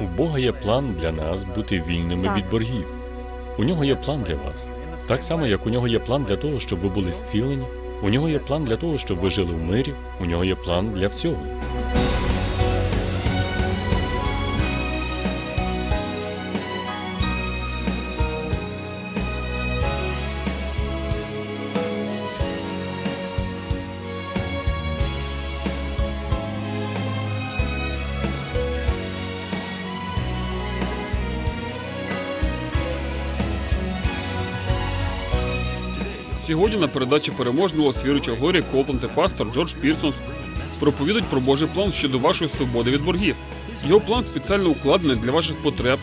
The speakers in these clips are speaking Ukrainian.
У Бога є план для нас бути вільними Так. від боргів. У нього є план для вас. Так само, як у нього є план для того, щоб ви були зцілені. У нього є план для того, щоб ви жили в мирі. У нього є план для всього. Сьогодні на передачі переможного віруюча Глорія Копланд і пастор Джордж Пірсонс проповідують про Божий план щодо вашої свободи від боргів. Його план спеціально укладений для ваших потреб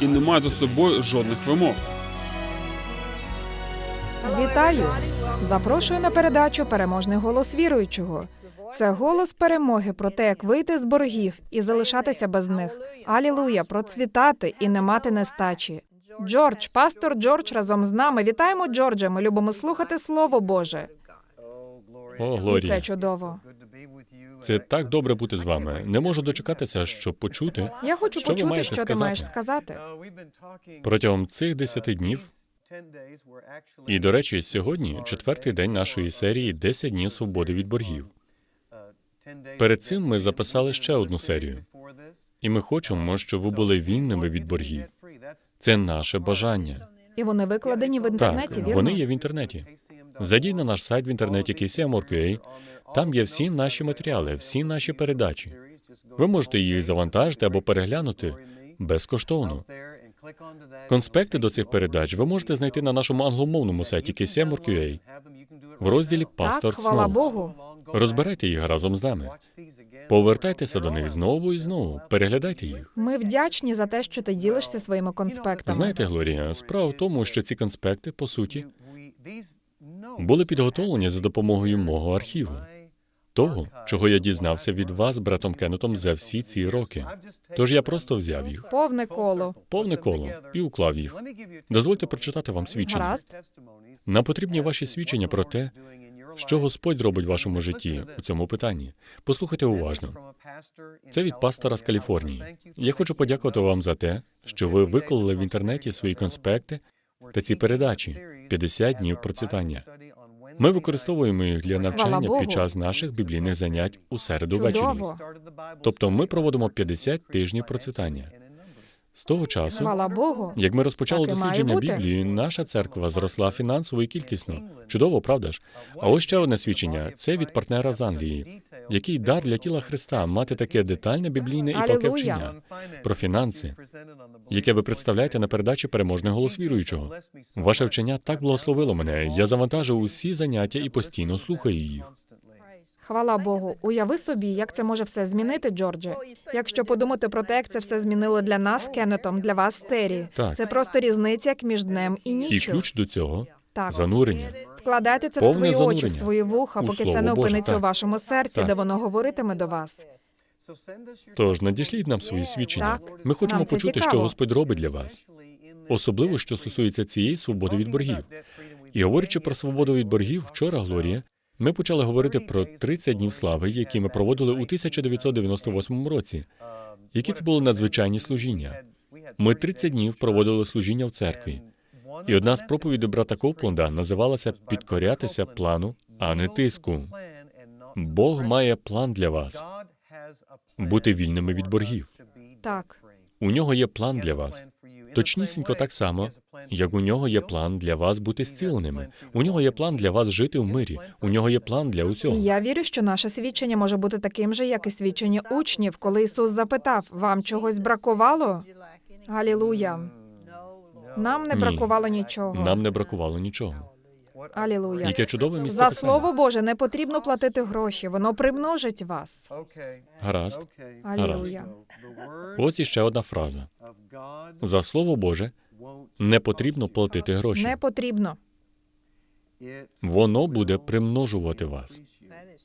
і не має за собою жодних вимог. Вітаю! Запрошую на передачу Переможний голос віруючого. Це голос перемоги про те, як вийти з боргів і залишатися без них. Алілуя, процвітати і не мати нестачі. Джордж, пастор Джордж разом з нами. Вітаємо Джорджа. Ми любимо слухати Слово Боже. О, І це чудово. це так добре бути з вами. Не можу дочекатися, щоб почути Я хочу Що ви почути, маєте що ти маєш сказати. протягом цих десяти днів. І, до речі, сьогодні четвертий день нашої серії «10 днів свободи від боргів. Перед цим ми записали ще одну серію. І ми хочемо, щоб ви були вільними від боргів. Це наше бажання. І вони викладені в інтернеті. Так, вірно? вони є в інтернеті. Зайдіть на наш сайт в інтернеті KCM.org.ua. Там є всі наші матеріали, всі наші передачі. Ви можете їх завантажити або переглянути безкоштовно. Конспекти до цих передач ви можете знайти на нашому англомовному сайті KCM.org.ua в розділі Пастор хвала. Богу. Розбирайте їх разом з нами. Повертайтеся до них знову і знову. Переглядайте їх. Ми вдячні за те, що ти ділишся своїми конспектами. Знаєте, Глорія, справа в тому, що ці конспекти, по суті, були підготовлені за допомогою мого архіву, того, чого я дізнався від вас, братом Кеннетом, за всі ці роки. Тож я просто взяв їх, Повне коло. повне коло, і уклав їх. Дозвольте прочитати вам свідчення. Гаразд. Нам потрібні ваші свідчення про те, що Господь робить в вашому житті у цьому питанні. Послухайте уважно. Це від пастора з Каліфорнії. Я хочу подякувати вам за те, що ви виклали в інтернеті свої конспекти та ці передачі 50 днів процвітання. Ми використовуємо їх для навчання під час наших біблійних занять у середу ввечері. Тобто ми проводимо 50 тижнів процвітання. З того часу, Хвала Богу. як ми розпочали Так дослідження. Біблії, наша церква зросла фінансово і кількісно. Чудово, правда ж? А ось ще одне свідчення: це від партнера з Англії, який дар для тіла Христа мати таке детальне біблійне і палке вчення про фінанси, яке ви представляєте на передачі переможний голос віруючого. Ваше вчення так благословило мене. Я завантажив усі заняття і постійно слухаю їх. Хвала Богу. Уяви собі, як це може все змінити, Джордже. Якщо подумати про те, як це все змінило для нас Кеннетом, для вас, Террі. Так. Це просто різниця як між днем і І ключ до цього Так. занурення. Вкладайте це в Повне свої очі, в свої вуха, у поки Слово це не Боже, опиниться так. у вашому серці, Так. де воно говоритиме до вас. Тож надішліть нам свої свідчення. Так. Ми хочемо Нам це почути, цікаво. що Господь робить для вас, особливо що стосується цієї свободи від боргів. І говорячи про свободу від боргів, вчора, Глорія, ми почали говорити про 30 днів слави, які ми проводили у 1998 році. Які це були надзвичайні служіння. Ми 30 днів проводили служіння в церкві. І одна з проповідей брата Копланда називалася Підкорятися плану, а не тиску. Бог має план для вас бути вільними від боргів. Так. У нього є план для вас. Точнісінько так само, як у нього є план для вас бути зціленими. У нього є план для вас жити в мирі. У нього є план для І усього. я вірю, що наше свідчення може бути таким же, як і свідчення учнів, коли Ісус запитав: вам чогось бракувало? Алілуя. Нам не Ні. бракувало нічого. Нам не бракувало нічого. Алілуя. Яке чудове місце За писання. слово Боже не потрібно платити гроші, воно примножить вас. Гаразд. Алілуя. Ось іще одна фраза. За слово Боже не потрібно платити гроші. Не потрібно. Воно буде примножувати вас.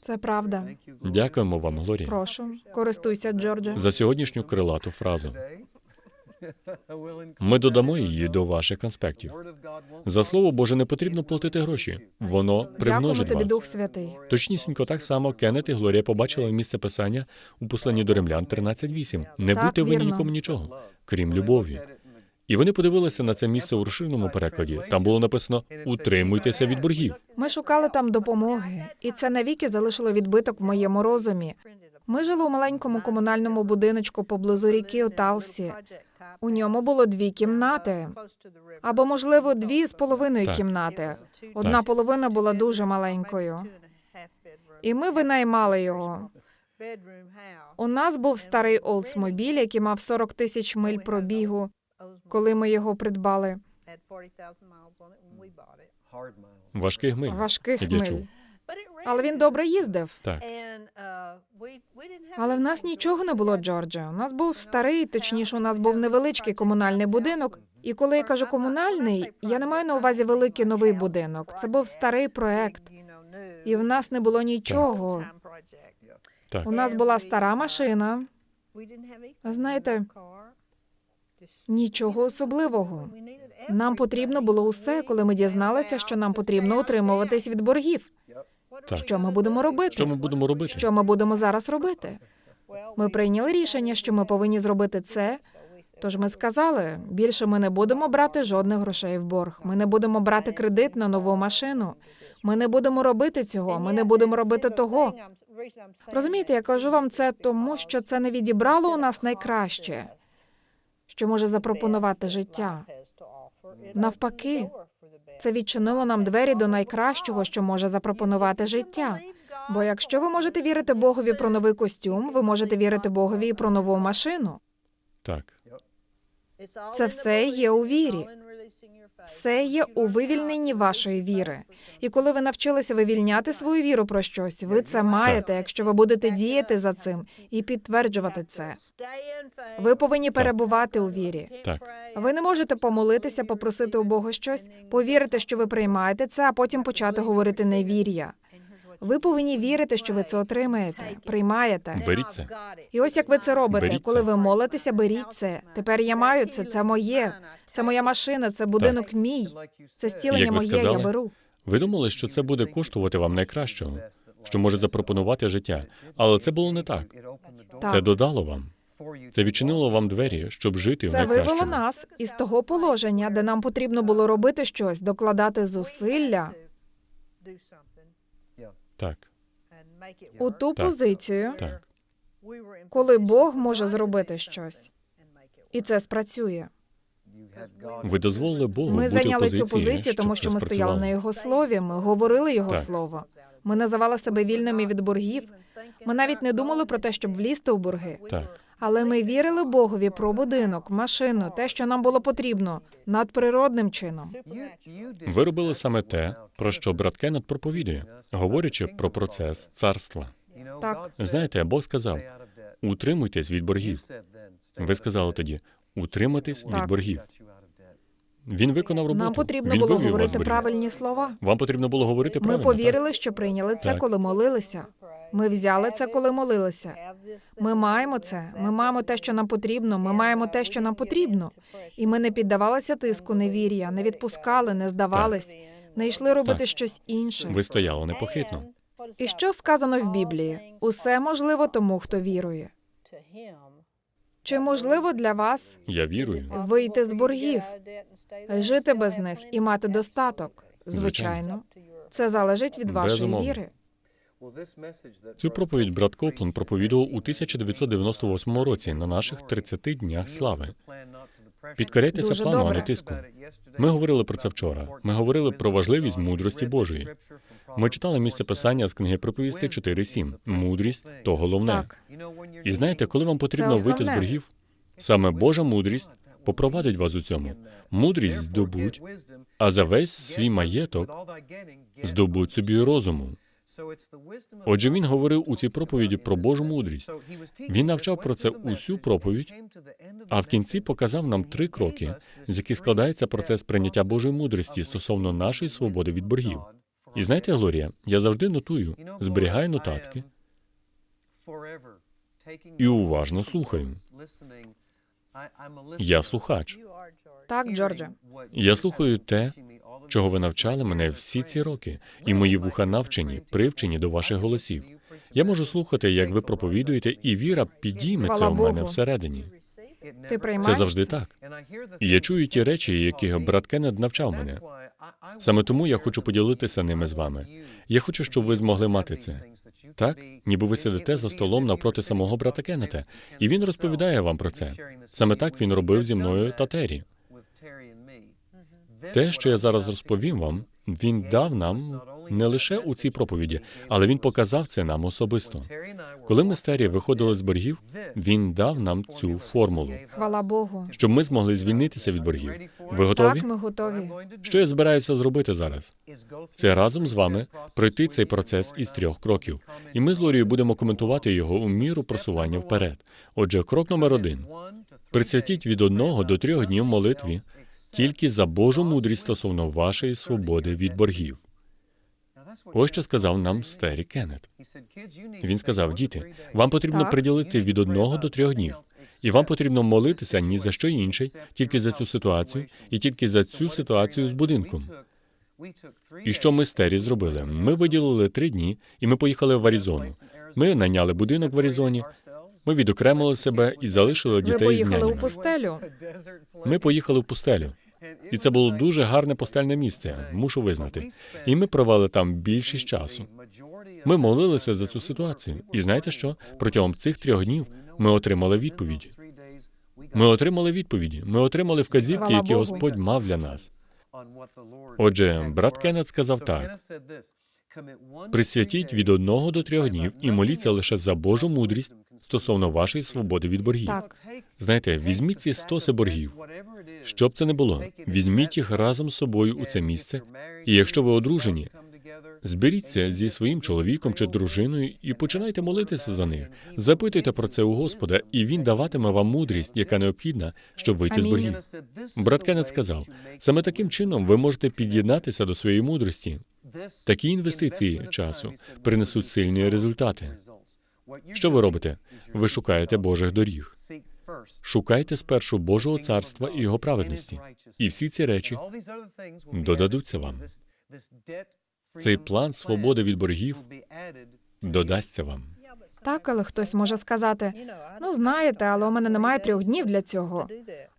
Це правда. Дякуємо вам, Глорія, Прошу, користуйся, Джордже. за сьогоднішню крилату фразу. Ми додамо її до ваших конспектів. За слово Боже не потрібно платити гроші. Воно примножить тобі, вас. Дух Святий. Точнісінько так само Кеннет і Глорія побачили місце писання у посланні до римлян 13.8. Не Так, будьте винні нікому нічого, крім любові. І вони подивилися на це місце у розширеному перекладі. Там було написано Утримуйтеся від боргів. Ми шукали там допомоги, і це навіки залишило відбиток в моєму розумі. Ми жили у маленькому комунальному будиночку поблизу ріки у Талсі. У ньому було дві кімнати, або, можливо, дві з половиною Так. кімнати. Одна Так. половина була дуже маленькою. І ми винаймали його. У нас був старий Олдсмобіль, який мав 40 тисяч миль пробігу, коли ми його придбали. Важких миль. Важких як я миль. чув. Але він добре їздив. Так. Але в нас нічого не було, Джордже. У нас був старий, точніше, у нас був невеличкий комунальний будинок. І коли я кажу комунальний, я не маю на увазі великий новий будинок. Це був старий проект, і в нас не було нічого. Так. У нас була стара машина, знаєте, нічого особливого. Нам потрібно було усе, коли ми дізналися, що нам потрібно утримуватись від боргів. Так. Що ми будемо робити? Що ми будемо робити? Що ми будемо зараз робити? Ми прийняли рішення, що ми повинні зробити це. Тож ми сказали, більше ми не будемо брати жодних грошей в борг. Ми не будемо брати кредит на нову машину. Ми не будемо робити цього. Ми не будемо робити того. Розумієте, я кажу вам це тому, що це не відібрало у нас найкраще, що може запропонувати життя. Навпаки, Це відчинило нам двері до найкращого, що може запропонувати життя. Бо якщо ви можете вірити Богові про новий костюм, ви можете вірити Богові і про нову машину. Так. Це все є у вірі. Все є у вивільненні вашої віри. І коли ви навчилися вивільняти свою віру про щось, ви це маєте, якщо ви будете діяти за цим і підтверджувати це. Ви повинні перебувати у вірі. Так. Ви не можете помолитися, попросити у Бога щось, повірити, що ви приймаєте це, а потім почати говорити невір'я. Ви повинні вірити, що ви це отримаєте, приймаєте. Беріть це. І ось як ви це робите, Беріть коли це. ви молитеся, беріть це. Тепер я маю це, це моє, це моя машина, це будинок мій, це Як ви моє. Я беру. Ви думали, що це буде коштувати вам найкращого, що може запропонувати життя. Але це було не так. Так. Це додало вам. Це відчинило вам двері, щоб жити в Це вивело нас із того положення, де нам потрібно було робити щось, докладати зусилля Так, у ту Так. позицію, так. коли Бог може зробити щось, і це спрацює. Ви дозволили Богу Ми бути зайняли позиції, цю позицію, тому що ми стояли на його слові. Ми говорили його Так. слово. Ми називали себе вільними від боргів. Ми навіть не думали про те, щоб влізти у борги. Так. Але ми вірили Богові про будинок, машину, те, що нам було потрібно, надприродним чином. Ви робили саме те, про що брат Кеннет проповідує, говорячи про процес царства. Так. Знаєте, Бог сказав: утримуйтесь від боргів. Ви сказали тоді утриматись від боргів. Він виконав роботу. Нам потрібно Він було говорити правильні слова. Вам потрібно було говорити Ми правильно. повірили, що прийняли це, Так. коли молилися. Ми взяли це, коли молилися. Ми маємо це. Ми маємо те, що нам потрібно. Ми маємо те, що нам потрібно. І ми не піддавалися тиску невір'я, не відпускали, не здавались, не йшли робити Так. щось інше. Ви стояли непохитно. І що сказано в Біблії? Усе можливо тому, хто вірує. Чи можливо для вас Я вірую. вийти з боргів, жити без них і мати достаток? Звичайно. Звичайно, це залежить від вашої Безумовно. віри. Цю проповідь брат Коплен проповідував у 1998 році на наших 30 днях слави. Підкоряйтеся плану, а не тиску. Ми говорили про це вчора. Ми говорили про важливість мудрості Божої. Ми читали місце писання з книги проповісти 4.7. Мудрість то головне. Так, І знаєте, коли вам потрібно вийти з боргів, саме Божа мудрість попровадить вас у цьому. Мудрість здобуть, а за весь свій маєток здобуть собі розуму. Отже, він говорив у цій проповіді про Божу мудрість. Він навчав про це усю проповідь, а в кінці показав нам три кроки, з яких складається процес прийняття Божої мудрості стосовно нашої свободи від боргів. І знаєте, Глорія, я завжди нотую, зберігаю нотатки і уважно слухаю. Я слухач. Так, Джордже. Я слухаю те, чого ви навчали мене всі ці роки, і мої вуха навчені, привчені до ваших голосів. Я можу слухати, як ви проповідуєте, і віра підійметься в мене всередині. Ти приймаєш? Це завжди так. І я чую ті речі, яких брат Кеннет навчав мене. Саме тому я хочу поділитися ними з вами. Я хочу, щоб ви змогли мати це. Так, ніби ви сидите за столом навпроти самого брата Кеннета, і він розповідає вам про це. Саме так він робив зі мною та Террі. Те, що я зараз розповім вам, він дав нам не лише у цій проповіді, але він показав це нам особисто. Коли ми з Террі виходили з боргів, він дав нам цю формулу, Хвала Богу. щоб ми змогли звільнитися від боргів. Ви готові? Так, ми готові. Що я збираюся зробити зараз? Це разом з вами пройти цей процес із трьох кроків, і ми з Лорією будемо коментувати його у міру просування вперед. Отже, крок номер один: присвятіть від одного до трьох днів молитві тільки за Божу мудрість стосовно вашої свободи від боргів. Ось що сказав нам Стері Кеннет. Він сказав: діти, вам потрібно приділити від одного до трьох днів. І вам потрібно молитися ні за що інше, тільки за цю ситуацію, і тільки за цю ситуацію з будинком. І що ми з Террі зробили? Ми виділили три дні, і ми поїхали в Аризону. Ми найняли будинок в Аризоні. Ми відокремили себе і залишили дітей з поїхали у нянями. пустелю. Ми поїхали в пустелю. І це було дуже гарне пустельне місце, мушу визнати. І ми провели там більшість часу. Ми молилися за цю ситуацію. І знаєте що? Протягом цих трьох днів ми отримали відповіді. Ми отримали відповіді. Ми отримали вказівки, які Господь мав для нас. Отже, брат Кеннет сказав так: присвятіть від одного до трьох днів і моліться лише за Божу мудрість стосовно вашої свободи від боргів. Так. Знаєте, візьміть ці стоси боргів. Що б це не було, візьміть їх разом з собою у це місце. І якщо ви одружені, зберіться зі своїм чоловіком чи дружиною і починайте молитися за них. Запитуйте про це у Господа, і він даватиме вам мудрість, яка необхідна, щоб вийти з боргів. Брат Кеннет сказав, саме таким чином ви можете під'єднатися до своєї мудрості. Такі інвестиції часу принесуть сильні результати. Що ви робите? Ви шукаєте Божих доріг. Шукайте спершу Божого царства і його праведності. І всі ці речі додадуться вам. Цей план свободи від боргів додасться вам. Так, але хтось може сказати: ну знаєте, але у мене немає трьох днів для цього.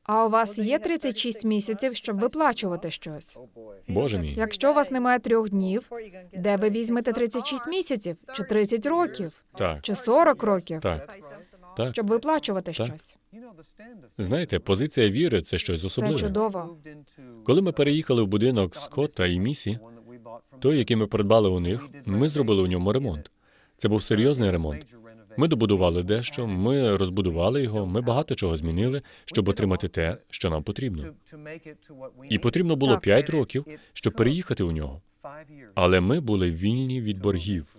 А у вас є 36 місяців, щоб виплачувати щось. Боже мій, Якщо у вас немає трьох днів, де ви візьмете 36 місяців, чи 30 років, так, чи 40 років, так, так. щоб виплачувати Так. щось. Знаєте, позиція віри це щось Це чудово. Коли ми переїхали в будинок Скотта і Місі, той, який ми придбали у них, ми зробили у ньому ремонт. Це був серйозний ремонт. Ми добудували дещо, ми розбудували його, ми багато чого змінили, щоб отримати те, що нам потрібно. І потрібно було Так. 5 років, щоб переїхати у нього. Але ми були вільні від боргів.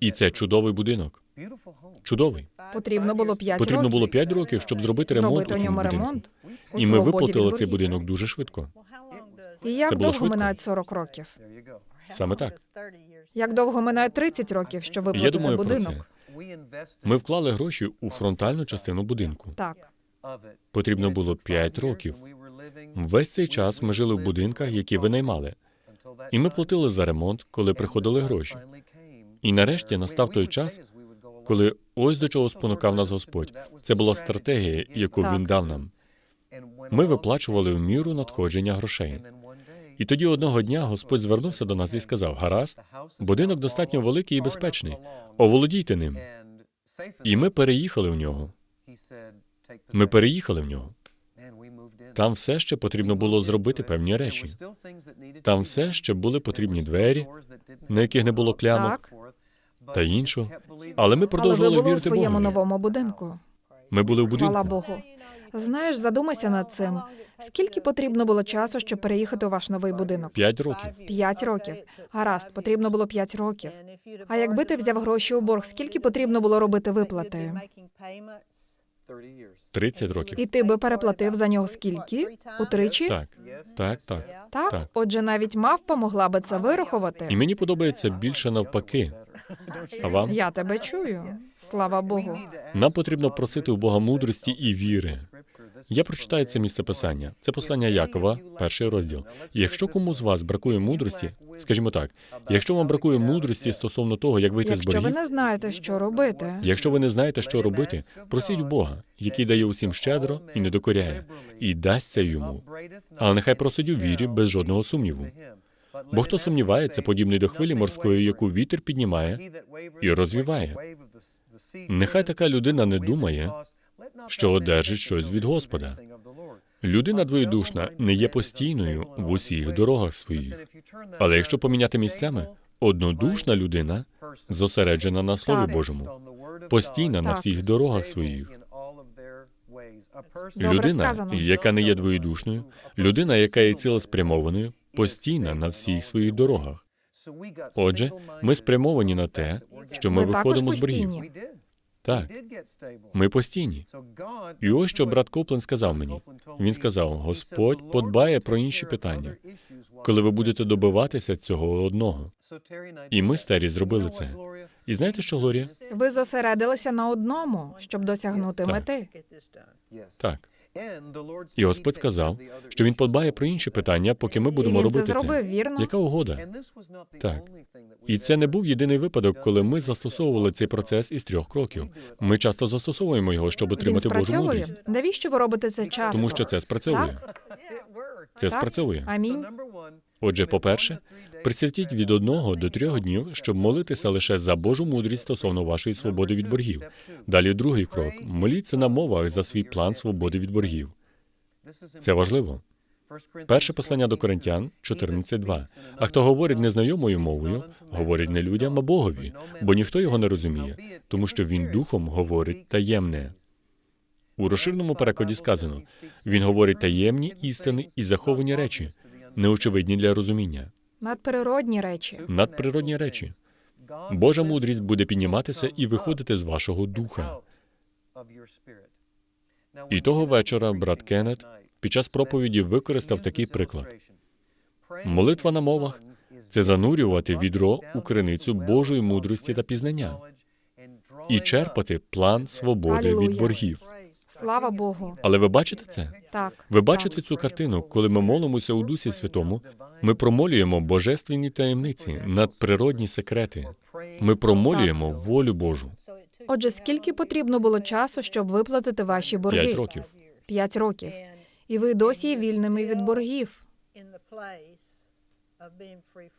І це чудовий будинок. Чудовий. Потрібно було 5 Потрібно років. було 5 років, щоб зробити ремонт у цьому будинку. І ми виплатили цей будинок дуже швидко. І як довго минають 40 років? Саме так. Як довго минає 30 років, щоб Я виплатити думаю про це. Ми вклали гроші у фронтальну частину будинку. Так. Потрібно було 5 років. Весь цей час ми жили в будинках, які винаймали. І ми платили за ремонт, коли приходили гроші. І нарешті настав той час, коли ось до чого спонукав нас Господь. Це була стратегія, яку Так. він дав нам. Ми виплачували в міру надходження грошей. І тоді одного дня Господь звернувся до нас і сказав: Гаразд, будинок достатньо великий і безпечний. Оволодійте ним. І ми переїхали в нього. Ми переїхали в нього. Там все ще потрібно було зробити певні речі. Там все ще були потрібні двері, на яких не було клямок та іншу. Але ми Але ви продовжували були у вірити своєму Богу. новому будинку. Ми були в Хвала будинку. Богу. Знаєш, задумайся над цим. Скільки потрібно було часу, щоб переїхати у ваш новий будинок? П'ять років. П'ять років. Гаразд, потрібно було п'ять років. А якби ти взяв гроші у борг, скільки потрібно було робити виплати? 30 років. І ти би переплатив за нього скільки? Утричі? Так, так, так. Так? так. Отже, навіть мавпа могла би це вирахувати. І мені подобається більше навпаки. А вам? Я тебе чую. Слава Богу. Нам потрібно просити у Бога мудрості і віри. Я прочитаю це місце писання. Це послання Якова, перший розділ. І якщо кому з вас бракує мудрості, скажімо так, якщо вам бракує мудрості стосовно того, як вийти з Якщо ви не знаєте, що робити, якщо ви не знаєте, що робити, просіть Бога, який дає усім щедро і не докоряє, і дасться йому. Але нехай просить у вірі без жодного сумніву. Бо хто сумнівається, подібний до хвилі морської, яку вітер піднімає і розвіває. Нехай така людина не думає, що одержить щось від Господа. Людина двоєдушна не є постійною в усіх дорогах своїх. Але якщо поміняти місцями, однодушна людина зосереджена на Слові Божому, постійна на всіх дорогах своїх. Людина, яка не є двоєдушною, людина, яка є цілеспрямованою, постійна на всіх своїх дорогах. Отже, ми спрямовані на те, що ми також виходимо з боргів. Так, ми постійні. І ось що брат Коплен сказав мені. Він сказав: Господь подбає про інші питання, коли ви будете добиватися цього одного. І ми старі зробили це. І знаєте що, Глорія? ви зосередилися на одному, щоб досягнути Так. мети. Так. І Господь сказав, що він подбає про інші питання, поки ми І будемо це робити зробив, це. вірно? Яка угода? Так. І це не був єдиний випадок, коли ми застосовували цей процес із трьох кроків. Ми часто застосовуємо його, щоб Він отримати Божу спрацьовує. мудрість, Навіщо ви робите це часто? тому що це спрацьовує. Це спрацьовує. Амінь. Отже, по-перше, присвятіть від одного до трьох днів, щоб молитися лише за Божу мудрість стосовно вашої свободи від боргів. Далі другий крок моліться на мовах за свій план свободи від боргів. Це важливо. Перше послання до Коринтян 14.2. А хто говорить незнайомою мовою, говорить не людям, а Богові, бо ніхто його не розуміє, тому що він духом говорить таємне. У розширеному перекладі сказано: він говорить таємні істини і заховані речі, неочевидні для розуміння, Надприродні речі. надприродні речі. Божа мудрість буде підніматися і виходити з вашого духа. І того вечора брат Кеннет під час проповіді використав такий приклад. Молитва на мовах це занурювати відро у криницю Божої мудрості та пізнання і черпати план свободи від боргів. Слава Богу. Але ви бачите це? Так. Ви бачите цю картину, коли ми молимося у Дусі Святому, ми промолюємо божественні таємниці, надприродні секрети. Ми промолюємо волю Божу. Отже, скільки потрібно було часу, щоб виплатити ваші борги? П'ять років. П'ять років. І ви досі є вільними від боргів.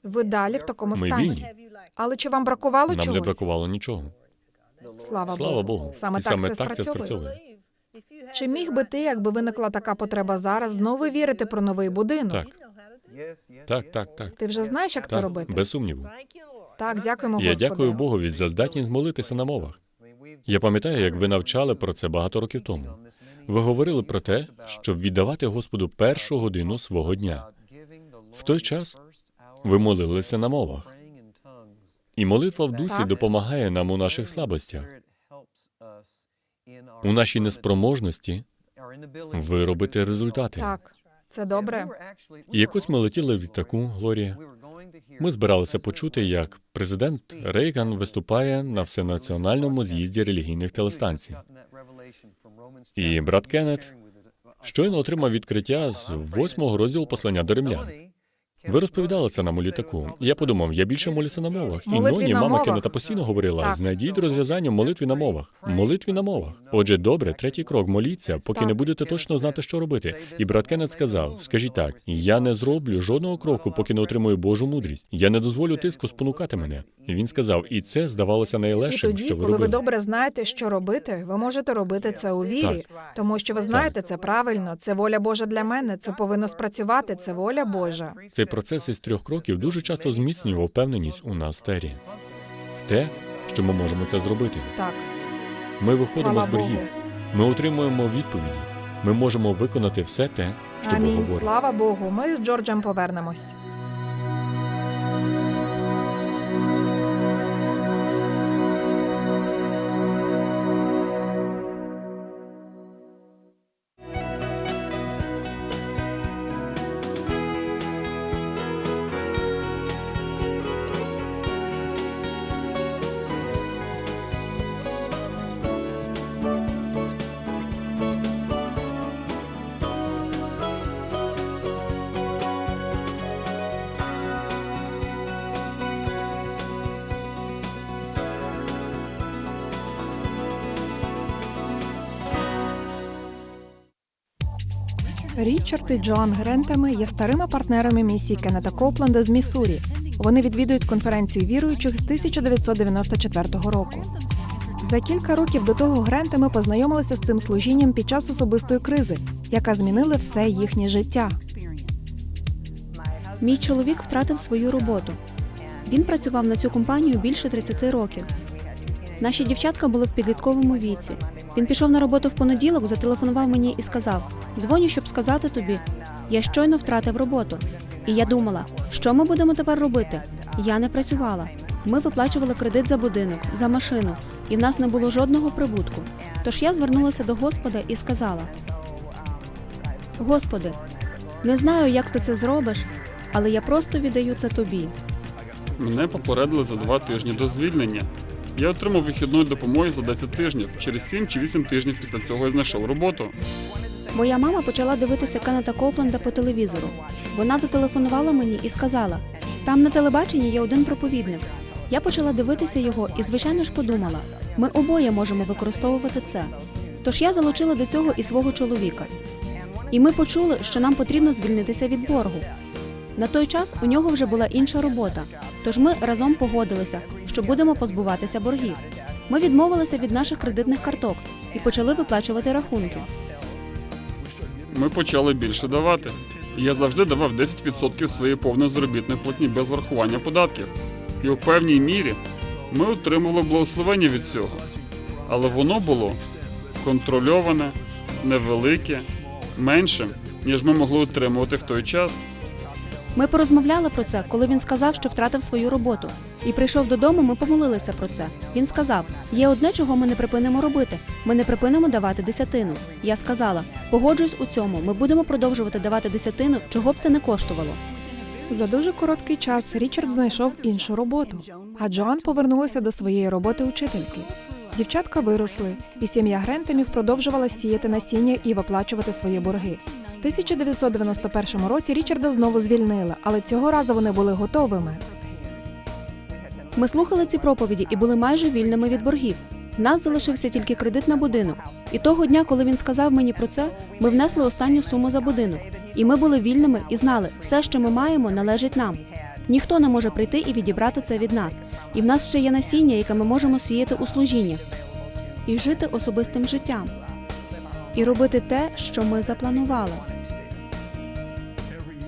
Ви далі в такому Ми стані. вільні. Але чи вам бракувало Нам не бракувало нічого. Слава, Слава Богу. Саме І так саме це так це спрацьовує. Чи міг би ти, якби виникла така потреба зараз, знову вірити про новий будинок? Так, так, так, так. Ти вже знаєш, як це робити? без сумніву. Так, дякуємо Я дякую Богові за здатність молитися на мовах. Я пам'ятаю, як ви навчали про це багато років тому. Ви говорили про те, щоб віддавати Господу першу годину свого дня. В той час ви молилися на мовах. І молитва в дусі Так. допомагає нам у наших слабостях, у нашій неспроможності виробити результати. Так, це добре. І якось ми летіли в літаку, Глорія. Ми збиралися почути, як президент Рейган виступає на всенаціональному з'їзді релігійних телестанцій. І брат Кеннет щойно отримав відкриття з восьмого розділу послання до римлян. Ви розповідали це нам у літаку. Я подумав, я більше молюся на мовах. І Молитві ноні на мама мовах. Кеннета постійно говорила: Так. знайдіть розв'язання в молитві на мовах. Молитві на мовах. Отже, добре, третій крок моліться, поки Так. не будете точно знати, що робити. І брат Кеннет сказав: скажіть так, я не зроблю жодного кроку, поки не отримую Божу мудрість. Я не дозволю тиску спонукати мене. Він сказав, і це здавалося І найлегшим, тоді, що ви коли ви добре знаєте, що робити, ви можете робити це у вірі, тому що ви знаєте, це правильно, це воля Божа для мене, це повинно спрацювати, це воля Божа. Цей процес із трьох кроків дуже часто зміцнював впевненість у нас тері в те, що ми можемо це зробити. Так, Ми виходимо Слава з боргів. Богу. Ми отримуємо відповіді. Ми можемо виконати все те, що Бог говорить. Слава Богу. Ми з Джорджем повернемось. Річард і Джоан Грентами є старими партнерами місії Кеннета Копленда з Міссурі. Вони відвідують конференцію віруючих з 1994 року. За кілька років до того Грентами познайомилися з цим служінням під час особистої кризи, яка змінила все їхнє життя. Мій чоловік втратив свою роботу. Він працював на цю компанію більше 30 років. Наші дівчатка були в підлітковому віці. Він пішов на роботу в понеділок, зателефонував мені і сказав: дзвоню, щоб сказати тобі, я щойно втратив роботу. І я думала, що ми будемо тепер робити? Я не працювала. Ми виплачували кредит за будинок, за машину, і в нас не було жодного прибутку. Тож я звернулася до Господа і сказала: Господи, не знаю, як ти це зробиш, але я просто віддаю це тобі. Мене попередили за два тижні до звільнення. Я отримав вихідної допомоги за 10 тижнів. Через 7 чи 8 тижнів після цього я знайшов роботу. Моя мама почала дивитися Кеннета Копленда по телевізору. Вона зателефонувала мені і сказала: там на телебаченні є один проповідник. Я почала дивитися його і, звичайно ж, подумала: ми обоє можемо використовувати це. Тож я залучила до цього і свого чоловіка. І ми почули, що нам потрібно звільнитися від боргу. На той час у нього вже була інша робота, тож ми разом погодилися, що будемо позбуватися боргів. Ми відмовилися від наших кредитних карток і почали виплачувати рахунки. Ми почали більше давати. Я завжди давав 10% своєї повної заробітної платні без врахування податків. І у певній мірі ми отримували благословення від цього. Але воно було контрольоване, невелике, менше, ніж ми могли отримувати в той час. Ми порозмовляли про це, коли він сказав, що втратив свою роботу. І прийшов додому, ми помолилися про це. Він сказав: є одне, чого ми не припинимо робити. Ми не припинимо давати десятину. Я сказала: погоджуюсь у цьому. Ми будемо продовжувати давати десятину, чого б це не коштувало. За дуже короткий час Річард знайшов іншу роботу, а Джоан повернулася до своєї роботи учительки. Дівчатка виросли, і сім'я Грентемів продовжувала сіяти насіння і виплачувати свої борги. У 1991 році Річарда знову звільнили, але цього разу вони були готовими. Ми слухали ці проповіді і були майже вільними від боргів. В нас залишився тільки кредит на будинок. І того дня, коли він сказав мені про це, ми внесли останню суму за будинок. І ми були вільними і знали, все, що ми маємо, належить нам. Ніхто не може прийти і відібрати це від нас. І в нас ще є насіння, яке ми можемо сіяти у служіннях. І жити особистим життям. І робити те, що ми запланували.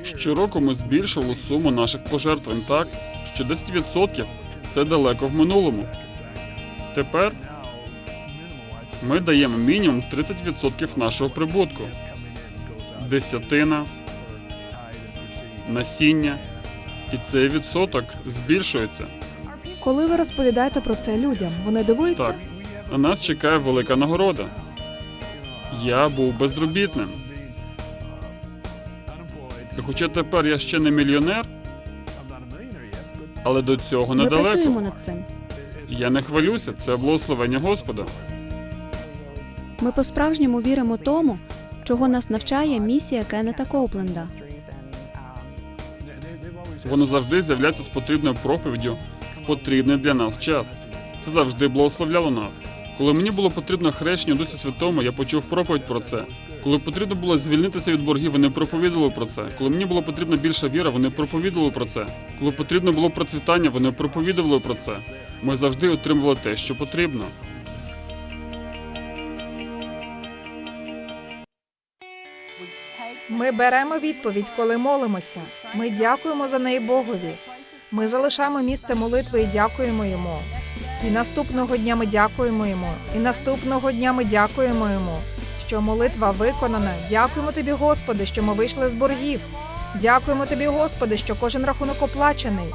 Щороку ми збільшували суму наших пожертвувань так, що 10% це далеко в минулому. Тепер ми даємо мінімум 30% нашого прибутку. Десятина, насіння, і цей відсоток збільшується. Коли ви розповідаєте про це людям, вони дивуються? Так, на нас чекає велика нагорода. Я був безробітним. І хоча тепер я ще не мільйонер, але до цього Ми недалеко. працюємо над цим. Я не хвалюся, це благословення Господа. Ми по-справжньому віримо тому, чого нас навчає місія Кеннета Коупленда. Воно завжди з'являється з потрібною проповіддю в потрібний для нас час. Це завжди благословляло нас. Коли мені було потрібно хрещення у Дусі Святому, я почув проповідь про це. Коли потрібно було звільнитися від боргів, вони проповідали про це. Коли мені було потрібна більша віра, вони проповідали про це. Коли потрібно було процвітання, вони проповідували про це. Ми завжди отримували те, що потрібно. Ми беремо відповідь, коли молимося. Ми дякуємо за неї Богові. Ми залишаємо місце молитви і дякуємо йому. І наступного дня ми дякуємо йому. І наступного дня ми дякуємо йому, що молитва виконана. Дякуємо тобі, Господи, що ми вийшли з боргів. Дякуємо тобі, Господи, що кожен рахунок оплачений.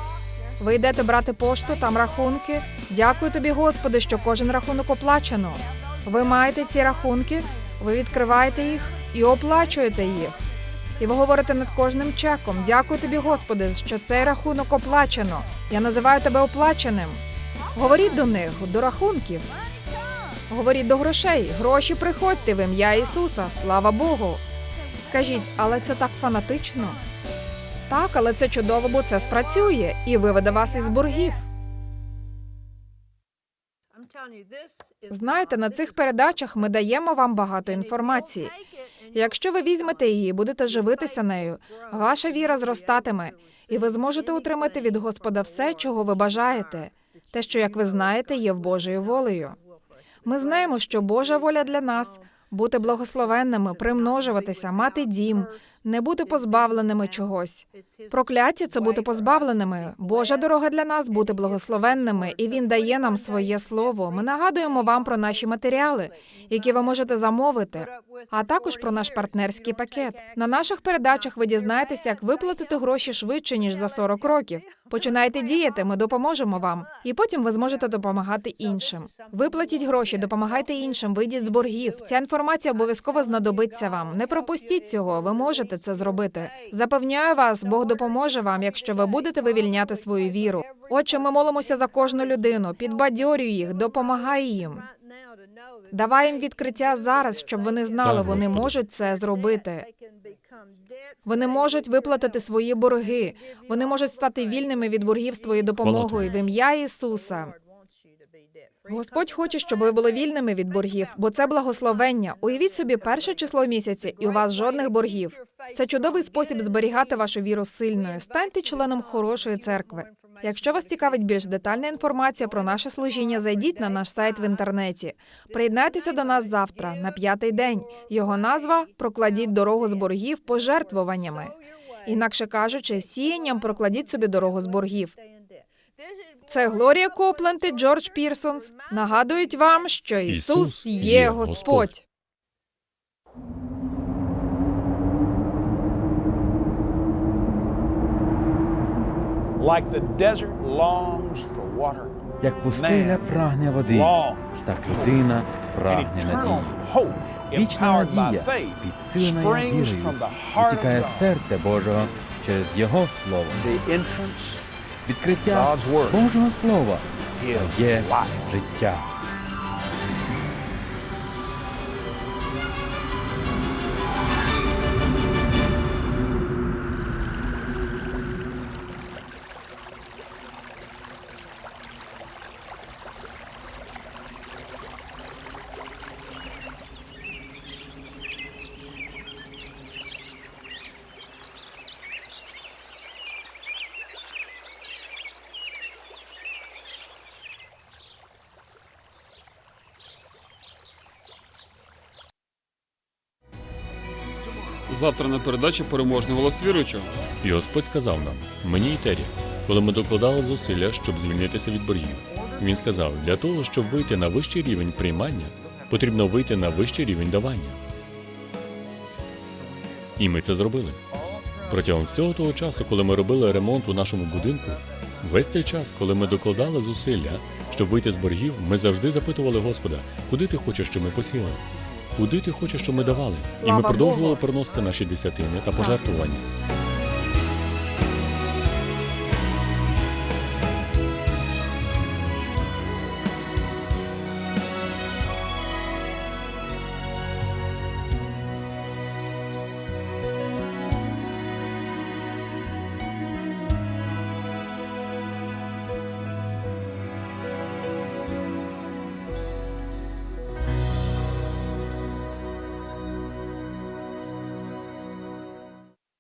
Ви йдете брати пошту, там рахунки. Дякую тобі, Господи, що кожен рахунок оплачено. Ви маєте ці рахунки, ви відкриваєте їх і оплачуєте їх. І ви говорите над кожним чеком. Дякую тобі, Господи, що цей рахунок оплачено. Я називаю тебе оплаченим. Говоріть до них, до рахунків. Говоріть до грошей. Гроші приходьте в ім'я Ісуса. Слава Богу. Скажіть, але це так фанатично? Так, але це чудово, бо це спрацює і виведе вас із боргів. Знаєте, на цих передачах ми даємо вам багато інформації. Якщо ви візьмете її, будете живитися нею, ваша віра зростатиме, і ви зможете отримати від Господа все, чого ви бажаєте, те, що, як ви знаєте, є в Божою волею. Ми знаємо, що Божа воля для нас бути благословенними, примножуватися, мати дім, не бути позбавленими чогось. Прокляття це бути позбавленими. Божа дорога для нас бути благословенними, і він дає нам своє слово. Ми нагадуємо вам про наші матеріали, які ви можете замовити, а також про наш партнерський пакет. На наших передачах ви дізнаєтеся, як виплатити гроші швидше ніж за 40 років. Починайте діяти, ми допоможемо вам, і потім ви зможете допомагати іншим. Виплатіть гроші, допомагайте іншим, вийдіть з боргів. Ця інформація обов'язково знадобиться вам. Не пропустіть цього. Ви можете це зробити. Запевняю вас, Бог допоможе вам, якщо ви будете вивільняти свою віру. Отче, ми молимося за кожну людину, підбадьорюй їх, допомагай їм. Давай їм відкриття зараз, щоб вони знали, вони можуть це зробити. Вони можуть виплатити свої борги. Вони можуть стати вільними від боргів з твоєю допомогою в ім'я Ісуса. Господь хоче, щоб ви були вільними від боргів, бо це благословення. Уявіть собі перше число місяця, і у вас жодних боргів. Це чудовий спосіб зберігати вашу віру сильною. Станьте членом хорошої церкви. Якщо вас цікавить більш детальна інформація про наше служіння, зайдіть на наш сайт в інтернеті. Приєднайтеся до нас завтра, на п'ятий день. Його назва Прокладіть дорогу з боргів пожертвуваннями. Інакше кажучи, сіянням прокладіть собі дорогу з боргів. Це Глорія Копленд і Джордж Пірсонс нагадують вам, що Ісус є Господь. Господь. Like the desert longs for water, Як пустеля прагне води, так людина прагне надії. Вічна надія, підсилена вірою, витікає серця Божого через Його Слово. Відкриття Божого Слова є життя. Завтра на передачі переможний голос віруючого. І Господь сказав нам, мені і Тері, коли ми докладали зусилля, щоб звільнитися від боргів. Він сказав, для того, щоб вийти на вищий рівень приймання, потрібно вийти на вищий рівень давання. І ми це зробили. Протягом всього того часу, коли ми робили ремонт у нашому будинку, весь цей час, коли ми докладали зусилля, щоб вийти з боргів, ми завжди запитували Господа, куди ти хочеш, щоб ми посіли? Куди ти хочеш, щоб ми давали? І ми продовжували приносити наші десятини та пожертвування.